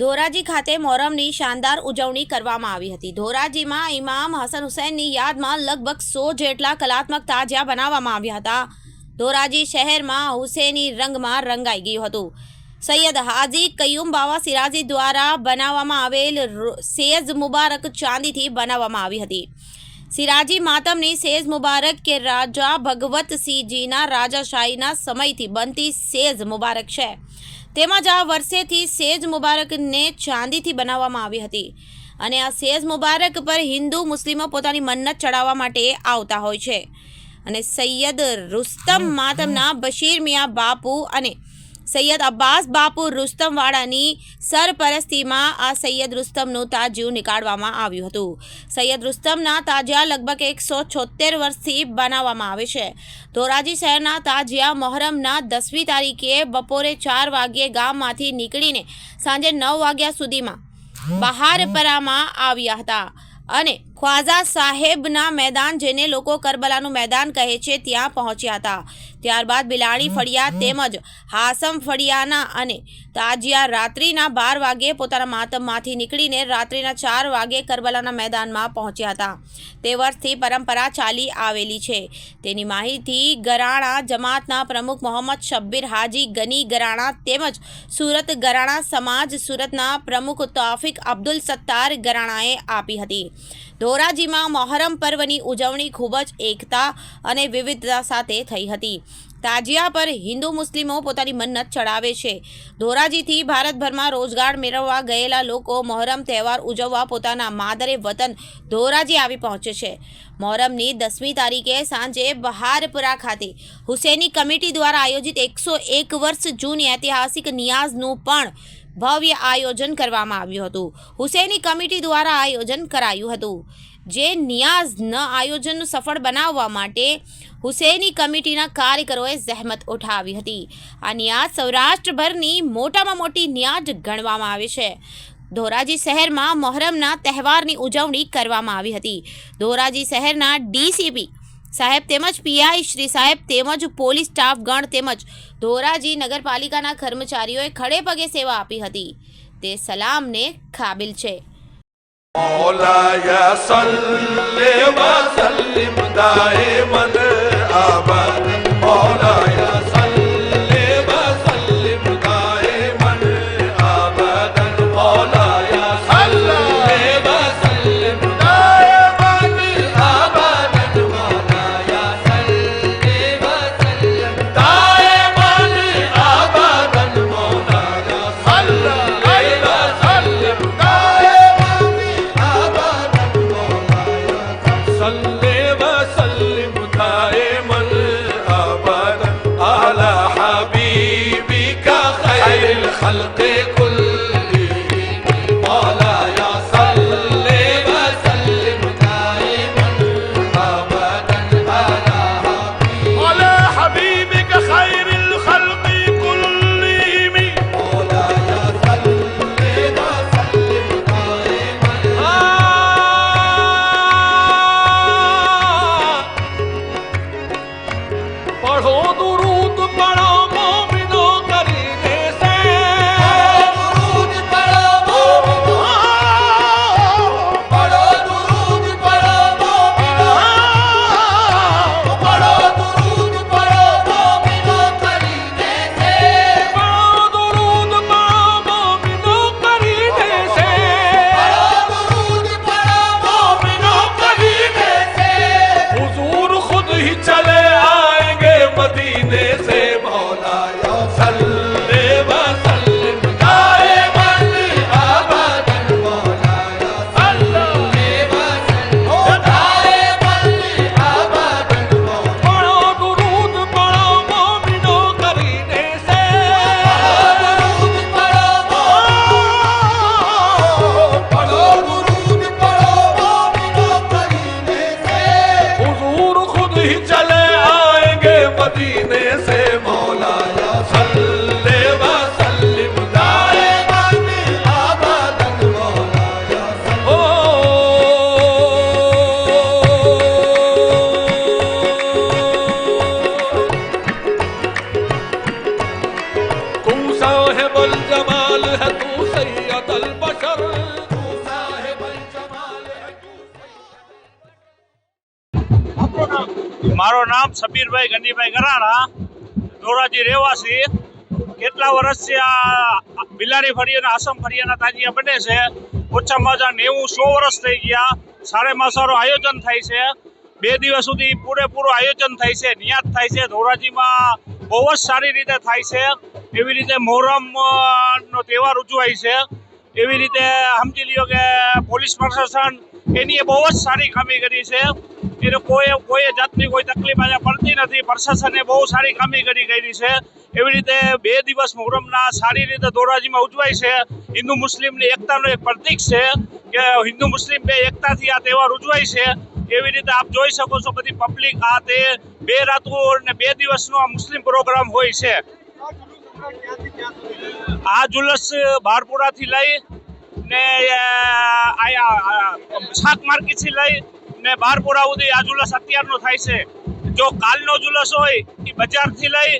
ધોરાજી ખાતે મોહરમની શાનદાર ઉજવણી કરવામાં આવી હતી. ધોરાજીમાં ઇમામ હસન હુસૈનની યાદમાં લગભગ સો જેટલા કલાત્મક તાજિયા બનાવવામાં આવ્યા હતા. ધોરાજી શહેરમાં હુસેની રંગમાં રંગાઈ ગયું હતું. સૈયદ હાજી કયુમ બાવા સિરાજી દ્વારા બનાવવામાં આવેલ સેજ મુબારક ચાંદીથી બનાવવામાં આવી હતી. સિરાજી માતમની સેજ મુબારક કે રાજા ભગવતસિંહજીના રાજાશાહીના સમયથી બનતી સેજ મુબારક છે. તેમજ આ વર્ષેથી સેજ મુબારકને ચાંદીથી બનાવવામાં આવી હતી. અને આ સેજ મુબારક પર હિન્દુ મુસ્લિમો પોતાની મન્નત ચડાવવા માટે આવતા હોય છે. અને સૈયદ રુસ્તમ માતમના બશીર મિયા બાપુ અને સૈયદ અબ્બાસ બાપુ રુસ્તમવાળાની સરપરસ્તીમાં આ સૈયદ રુસ્તમનું તાજિયું નીકાળવામાં આવ્યું હતું. સૈયદ રુસ્તમના તાજિયા લગભગ એકસો છોતેર વર્ષથી બનાવવામાં આવે છે. ધોરાજી શહેરના તાજિયા મહોરમના દસમી તારીખે બપોરે ચાર વાગ્યે ગામમાંથી નીકળીને સાંજે નવ વાગ્યા સુધીમાં બહારપરામાં આવ્યા હતા અને ખ્વાજા સાહેબના મેદાન જેને લોકો કરબલાનું મેદાન કહે છે ત્યાં પહોંચ્યા હતા. ત્યારબાદ બિલાડી ફળિયા તેમજ હાસમ ફળિયાના અને તાજિયા રાત્રિના બાર વાગે પોતાના માતમમાંથી નીકળીને રાત્રિના ચાર વાગે કરબલાના મેદાનમાં પહોંચ્યા હતા. તે વર્ષથી પરંપરા ચાલી આવેલી છે. તેની માહિતી ગરાણા જમાતના પ્રમુખ મોહમ્મદ શબ્બીર હાજી ગની ગરાણા તેમજ સુરત ગરાણા સમાજ સુરતના પ્રમુખ તોફિક અબ્દુલ સત્તાર ગરાણાએ આપી હતી. ધોરાજીમાં મહોરમ પર્વની ઉજવણી ખૂબ જ એકતા અને વિવિધતા સાથે થઈ હતી. તાજિયા પર હિન્દુ મુસ્લિમો પોતાની મન્નત ચડાવે છે. ધોરાજીથી ભારતભરમાં રોજગાર મેળવવા ગયેલા લોકો મોહરમ તહેવાર ઉજવવા પોતાના માદરે વતન ધોરાજી આવી પહોંચે છે. મોહરમની દસમી તારીખે સાંજે બહારપુરા ખાતે હુસેની કમિટી દ્વારા આયોજિત એકસો એક વર્ષ જૂની ઐતિહાસિક નિયાઝનું પણ ભવ્ય આયોજન કરવામાં આવ્યું હતું. હુસેની કમિટી દ્વારા આયોજન કરાયું હતું. જે નિયાઝ ન આયોજન સફળ બનાવવા માટે હુસેની કમિટીના કાર્યકરોએ જહેમત ઉઠાવી હતી. આ નિયાઝ સૌરાષ્ટ્રભરની મોટામાં મોટી નિયાઝ ગણવામાં આવે છે. ધોરાજી શહેરમાં મહોરમના તહેવારની ઉજવણી કરવામાં આવી હતી. ધોરાજી શહેરના ડીસીપી સાહેબ તેમજ પીઆઈ શ્રી સાહેબ તેમજ પોલીસ સ્ટાફ ગણ તેમજ ધોરાજી નગરપાલિકાના કર્મચારીઓએ ખડે પગે સેવા આપી હતી. તે સલામને કાબિલ છે. મોલાયા સલ્લે સલ્લિમ દાયમન وسلم નામ સબીરભાઈ ગનીભાઈ ગરાણા, ધોરાજી રહેવાસી. કેટલા વર્ષથી આ બિલારી ફરિયાના આસમ ફરિયાના તાજિયા બને છે? ઓછામાં ઓછા નેવું, સો વર્ષ થઈ ગયા. સારેમાં સારું આયોજન થાય છે. બે દિવસ સુધી પૂરેપૂરું આયોજન થાય છે, નિયાત થાય છે. ધોરાજીમાં બહુ જ સારી રીતે થાય છે. એવી રીતે મોહરમનો તહેવાર ઉજવાય છે. એવી રીતે સમજી લ્યો કે પોલીસ પ્રશાસન એની બહુ જ સારી કામગીરી છે. એને કોઈ કોઈ જાતની કોઈ તકલીફ અહીંયા પડતી નથી. પ્રશાસને બહુ સારી કામગીરી કરી છે. એવી રીતે બે દિવસ મોહરમના સારી રીતે ધોરાજીમાં ઉજવાય છે. હિન્દુ મુસ્લિમની એકતાનું એક પ્રતીક છે કે હિન્દુ મુસ્લિમ બે એકતાથી આ તહેવાર ઉજવાય છે. એવી રીતે આપ જોઈ શકો છો બધી પબ્લિક આ તે બે રાતો અને બે દિવસનો આ મુસ્લિમ પ્રોગ્રામ હોય છે. આ જુલસ બારપુરાથી લઈ ને શાક માર્કેટથી લઈ ને બારપુરા સુધી આ જુલસ અત્યારનો થાય છે. જો કાલનો જુલસ હોય એ બજારથી લઈ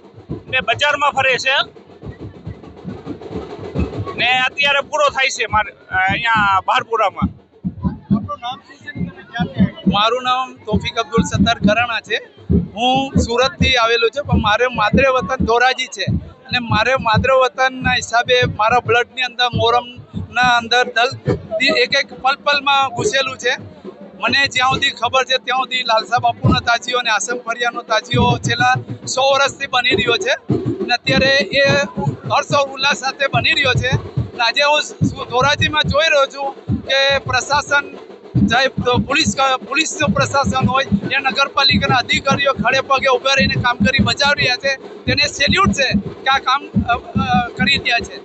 ને બજારમાં ફરે છે. ને અત્યારે પૂરો થાય છે મારે અહીંયા બારપુરામાં મારું નામ તોફિક અબ્દુલ સત્તાર ખરાણા છે. હું સુરતથી આવેલો છું પણ મારે માદરે વતન ધોરાજી છે. અને મારે માદરે વતનના હિસાબે મારા બ્લડની અંદર મોરમના અંદર દલ એક એક પલ પલમાં ઘૂસેલું છે. મને જ્યાં સુધી ખબર છે ત્યાં સુધી લાલસા બાપુનો તાજીઓ અને આસમ ફરિયાનો તાજીઓ છેલ્લા સો વર્ષથી બની રહ્યો છે. અને અત્યારે એ હર્ષ ઉલ્લાસ સાથે બની રહ્યો છે. અને આજે હું ધોરાજીમાં જોઈ રહ્યો છું કે પ્રશાસન ચાહે પોલીસ પોલીસ પ્રશાસન હોય એ નગરપાલિકાના અધિકારીઓ ખડે પગે ઊભા રહીને કામગીરી બજાવી રહ્યા છે. તેને સેલ્યુટ છે કે આ કામ કરી રહ્યા છે.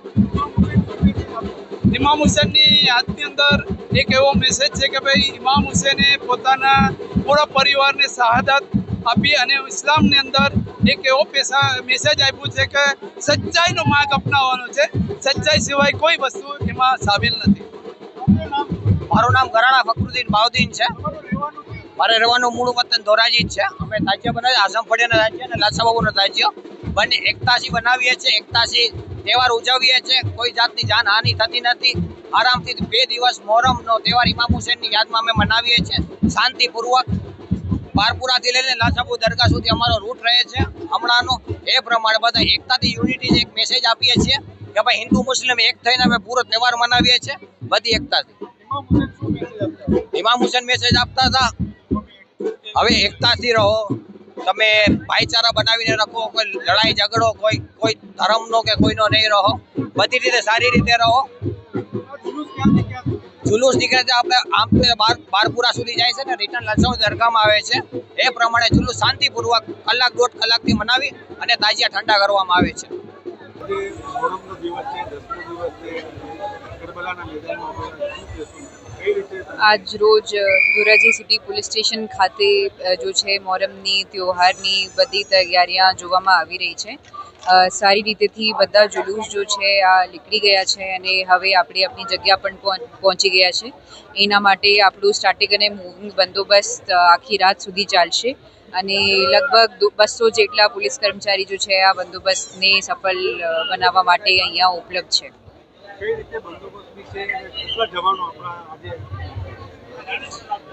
ઇમામ હુસેનની યાદની અંદર એક એવો મેસેજ છે કે ભાઈ ઇમામ હુસેને પોતાના પૂરા પરિવારને શહાદત આપી અને ઇસ્લામની અંદર એક એવો પેશા મેસેજ આપ્યું છે કે સચ્ચાઈનો માર્ગ અપનાવવાનો છે. સચ્ચાઈ સિવાય કોઈ વસ્તુ એમાં સામેલ નથી. મારું નામ ગરાણા ફકરુદ્દીન બાઉદ્દીન છે. મારે રહેવાનું મૂળ વતન ધોરાજી જ છે. અમે રાજ્ય બનાવીએ આઝમ ફળિયાના રાજ્ય અને લાલસા રાજ્ય બંને એકતાથી બનાવીએ છીએ. એકતાથી તહેવાર ઉજવીએ છીએ. કોઈ જાતની જાનહાનિ થતી નથી. આરામથી બે દિવસ મોહરમનો તહેવાર ઇમામ હુસેનની યાદમાં અમે મનાવીએ છીએ. શાંતિપૂર્વક બારપુરાથી લઈને લાસાપુર દરગાહ સુધી અમારો રૂટ રહે છે. હમણાંનો એ પ્રમાણે બધા એકતાથી યુનિટી એક મેસેજ આપીએ છીએ કે ભાઈ હિન્દુ મુસ્લિમ એક થઈને અમે પૂરો તહેવાર મનાવીએ છીએ. બધી એકતાથી. ઇમામ હુસેન મેસેજ આપતા હતા. હવે એકતાથી રહો. તમે ભાઈચારા બનાવીને રાખો, કોઈ લડાઈ, ઝઘડો, કોઈ કોઈ ધર્મનો કે કોઈનો નહીં રહો. બધી રીતે સારી રીતે રહો. જુલુસ નીકળે છે, આપણે આમ બાર બારપુરા સુધી જાય છે ને રિટર્ન લસણ દરગાહમાં આવે છે. એ પ્રમાણે જુલુસ શાંતિપૂર્વક કલાક દોઢ કલાકથી મનાવી અને તાજિયા ઠંડા કરવામાં આવે છે. આજ રોજ ધોરાજી સિટી પોલીસ સ્ટેશન ખાતે જો છે મોહરમની ત્યોહારની બધી તૈયારીઓ જોવામાં આવી રહી છે. સારી રીતેથી બધા જુલુસ જો છે, આ નીકળી ગયા છે અને હવે આપણે આપણી જગ્યા પણ પહોં- પહોંચી ગયા છે. એના માટે આપણું સ્ટાર્ટિંગ અને મૂવિંગ બંદોબસ્ત આખી રાત સુધી ચાલશે. અને લગભગ બસો જેટલા પોલીસ કર્મચારી જો છે, આ બંદોબસ્તને સફળ બનાવવા માટે અહીંયા ઉપલબ્ધ છે.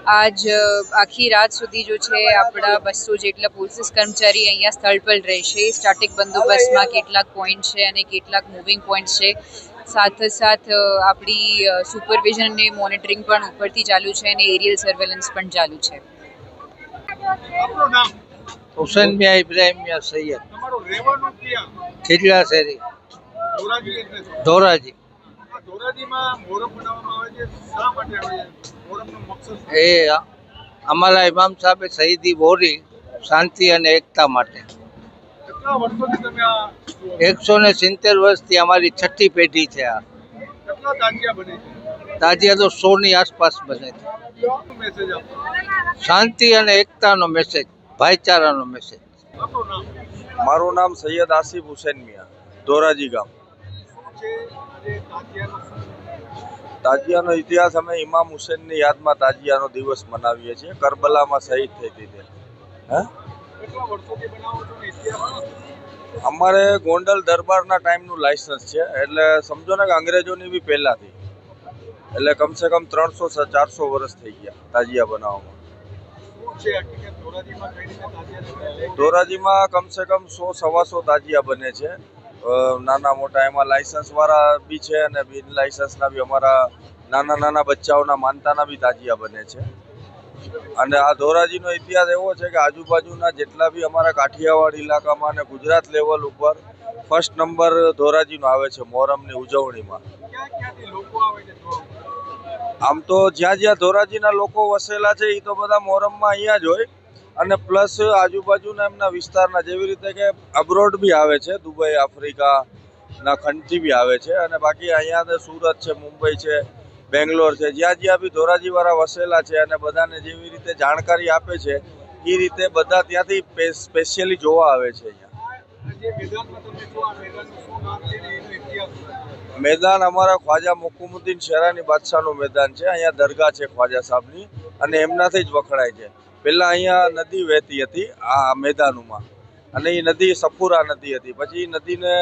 આજ? આખી રાત સુધી જો છે આપણા બસો જેટલા પોલીસ કર્મચારી અહીંયા સ્થળ પર રહેશે. સ્ટાટિક બંદોબસ્તમાં કેટલાક પોઈન્ટ છે અને કેટલાક મૂવિંગ પોઈન્ટ છે. સાથે સાથ આપણી સુપરવિઝન અને મોનિટરિંગ પણ ઉપરથી ચાલુ છે અને એરિયલ સર્વેલન્સ પણ ચાલુ છે. હુસેન મિયા ઇબ્રાહિમ મિયા સૈયદ. તમારું રહેવાનું ક્યાં? ખીજડા શેરી ધોરાજી. એ અમારા ઇમામ સાહેબે શહીદી બોરી શાંતિ અને એકતા માટે. કેટલા વર્ષોથી તમે આ એકસો ને સિત્તેર વર્ષથી અમારી છઠ્ઠી પેઢી છે આ. કેટલા તાજિયા તો સો ની આસપાસ બને છે. શું મેસેજ આપો? શાંતિ અને એકતાનો મેસેજ ભાઈચારાનો મેસેજ મારું નામ સૈયદ આસિફ હુસેન મિયા ધોરાજી ગામ. તાજિયાનો ઇતિહાસ અમે ઇમામ હુસેનની યાદમાં તાજિયાનો દિવસ મનાવીએ છીએ. કરબલામાં શહીદ થઈ હતી તે અમારે ગોંડલ દરબારના ટાઈમનું લાયસન્સ છે. એટલે સમજો ને કે અંગ્રેજોની બી પહેલાંથી. એટલે કમસે કમ ત્રણસો ચારસો વર્ષ થઈ ગયા તાજિયા બનાવવામાં. ધોરાજીમાં કમસે કમ સો સવાસો તાજિયા બને છે. નાના મોટા એમાં લાઇસન્સવાળા બી છે અને બિન લાયસન્સના બી અમારા નાના નાના બચ્ચાઓના માનતાના બી તાજિયા બને છે. અને આ ધોરાજીનો ઇતિહાસ એવો છે કે આજુબાજુના જેટલા બી અમારા કાઠિયાવાડ ઇલાકામાં અને ગુજરાત લેવલ ઉપર ફર્સ્ટ નંબર ધોરાજીનો આવે છે મોહરમની ઉજવણીમાં. આમ તો જ્યાં જ્યાં ધોરાજીના લોકો વસેલા છે એ તો બધા મોહરમમાં અહીંયા જ હોય. અને પ્લસ આજુબાજુના એમના વિસ્તારના જેવી રીતે કે અબ્રોડ બી આવે છે દુબઈ આફ્રિકા ના ખંડથી બી આવે છે. અને બાકી અહીંયા તો સુરત છે મુંબઈ છે બેંગ્લોર છે જ્યાં જ્યાં બી ધોરાજીવાળા વસેલા છે અને બધાને જેવી રીતે જાણકારી આપે છે એ રીતે બધા ત્યાંથી સ્પેશિયલી જોવા આવે છે અહીંયા? મેદાન અમારા ખ્વાજા મુકુમુદ્દીન શેરાની બાદશાહનું મેદાન છે. અહીંયા દરગાહ છે ખ્વાજા સાહેબની અને એમનાથી જ વખણાય છે. પહેલા અહીંયા નદી વહેતી હતી આ મેદાનોમાં. અને એ નદી સફુરા નદી હતી. પછી નદીને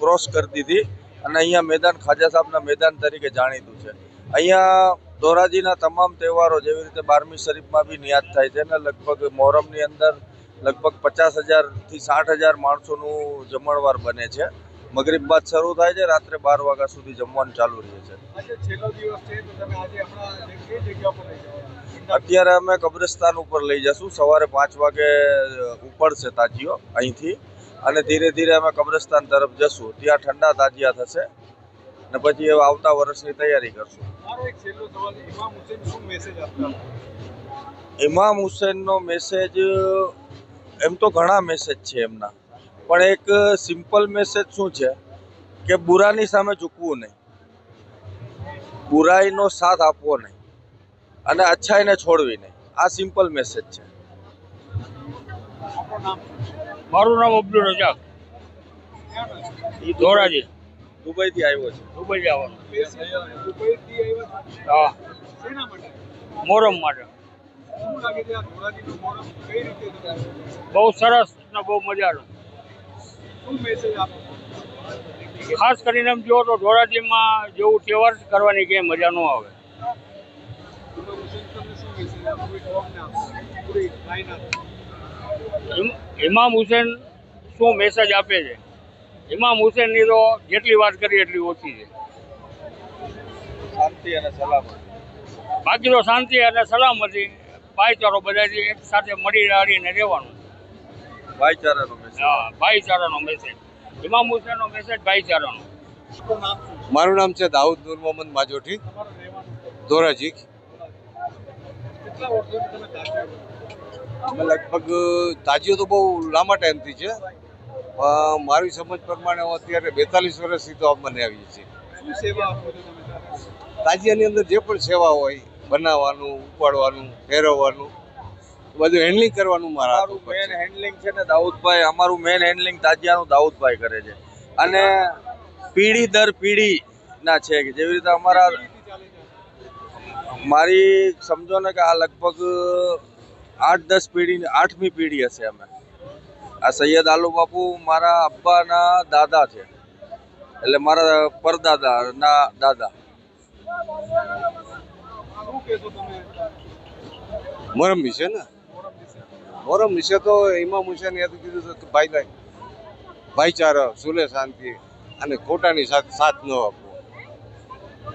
ક્રોસ કરી દીધી અને અહીંયા મેદાન ખાજા સાહેબના મેદાન તરીકે જાણીતું છે. અહીંયા ધોરાજીના તમામ તહેવારો જેવી રીતે બારમી શરીફમાં બી નિયાદ થાય છે અને લગભગ મોહરમની અંદર લગભગ પચાસ હજારથી સાઠ હજાર માણસોનું જમણવાર બને છે. મગરીબ બાદ શરૂ થાય છે, રાત્રે બાર વાગ્યા સુધી જમવાનું ચાલુ રહે છે. અત્યારે અમે કબ્રસ્તાન ઉપર લઈ જશું. સવારે પાંચ વાગે ઉપડશે તાજીઓ અહીંથી. અને ધીરે ધીરે અમે કબ્રસ્તાન તરફ જશું. ત્યાં ઠંડા તાજિયા થશે. ને પછી આવતા વર્ષની તૈયારી કરશું. ઇમામ હુસેનનો મેસેજ એમ તો ઘણા મેસેજ છે એમના. પણ એક સિમ્પલ મેસેજ શું છે? કે બુરાની સામે ઝૂકવું નહીં. બુરાઈનો સાથ આપવો નહીં. અને અચ્છાઈને છોડવી નહીં. આ સિમ્પલ મેસેજ છે. આપણું નામ? શું? મારું નામ અબ્દુલ રજાક? ધોરાજી. દુબઈથી આવ્યો છે. દુબઈ જવાનું? હા. મોરમ માટે. શું લાગે છે આ ધોરાજીનું મોહરમ કઈ રીતે ઉજવાય? બહુ સરસ ને બહુ મજાનું. ખાસ કરીને એમ જુઓ તો ધોરાજીમાં જેવું તહેવાર કરવાની ક્યાંય મજા ન આવે. ઇમામ હુસેન શું મેસેજ આપો છે? ઇમામ હુસેનની તો જેટલી વાત કરી એટલી ઓછી છે. શાંતિ અને સલામતી. બાકી તો શાંતિ અને સલામતી ભાઈચારો બધાથી એક સાથે મળી રાડીને રહેવાનું ભાઈચારાનો મેસેજ હા ભાઈચારાનો મેસેજ ઇમામ હુસેનનો મેસેજ ભાઈચારાનો? મારું નામ છે દાઉદ નૂર મોહમ્મદ માજોઠી. ધોરાજી કેટલા વર્ષોથી તમે તાજિયા કરો? અમે લગભગ તાજીઓ તો બહુ લાંબા ટાઈમથી છે. મારી સમજ પ્રમાણે હું અત્યારે બેતાલીસ વર્ષથી તો મને આવી છે? તાજિયાની અંદર જે પણ સેવા હોય બનાવવાનું ઉપાડવાનું ફેરવવાનું બધું હેન્ડલિંગ કરવાનું મારા મેન હેન્ડલિંગ છે ને દાઉદભાઈ અમારું મેન હેન્ડલિંગ તાજિયાનું દાઉદભાઈ કરે છે. અને પીઢી દર પીઢી ના છે કે જેવી રીતે અમારા મારી સમજો ને કે આ લગભગ આઠ દસ પેઢી આઠમી પેઢી હશે અમે. આ સૈયદ આલુ બાપુ મારા અબ્બાના દાદા છે. એટલે મારા પરદાદા ના દાદા. મોરમ વિશે ને? મોરમ વિશે તો ઇમામ હુસેન યાદ કીધું હતું કે ભાઈ ભાઈ, ભાઈચારો, સુલે શાંતિ અને ખોટાની સાથે સાથ ન આપવો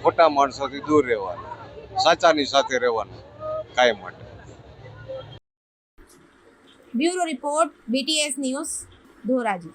ખોટા માણસોથી દૂર રહેવાનું. સાચાની સાથે રહેવાનું કાયમ માટે. Bureau report BTS news Dhoraji.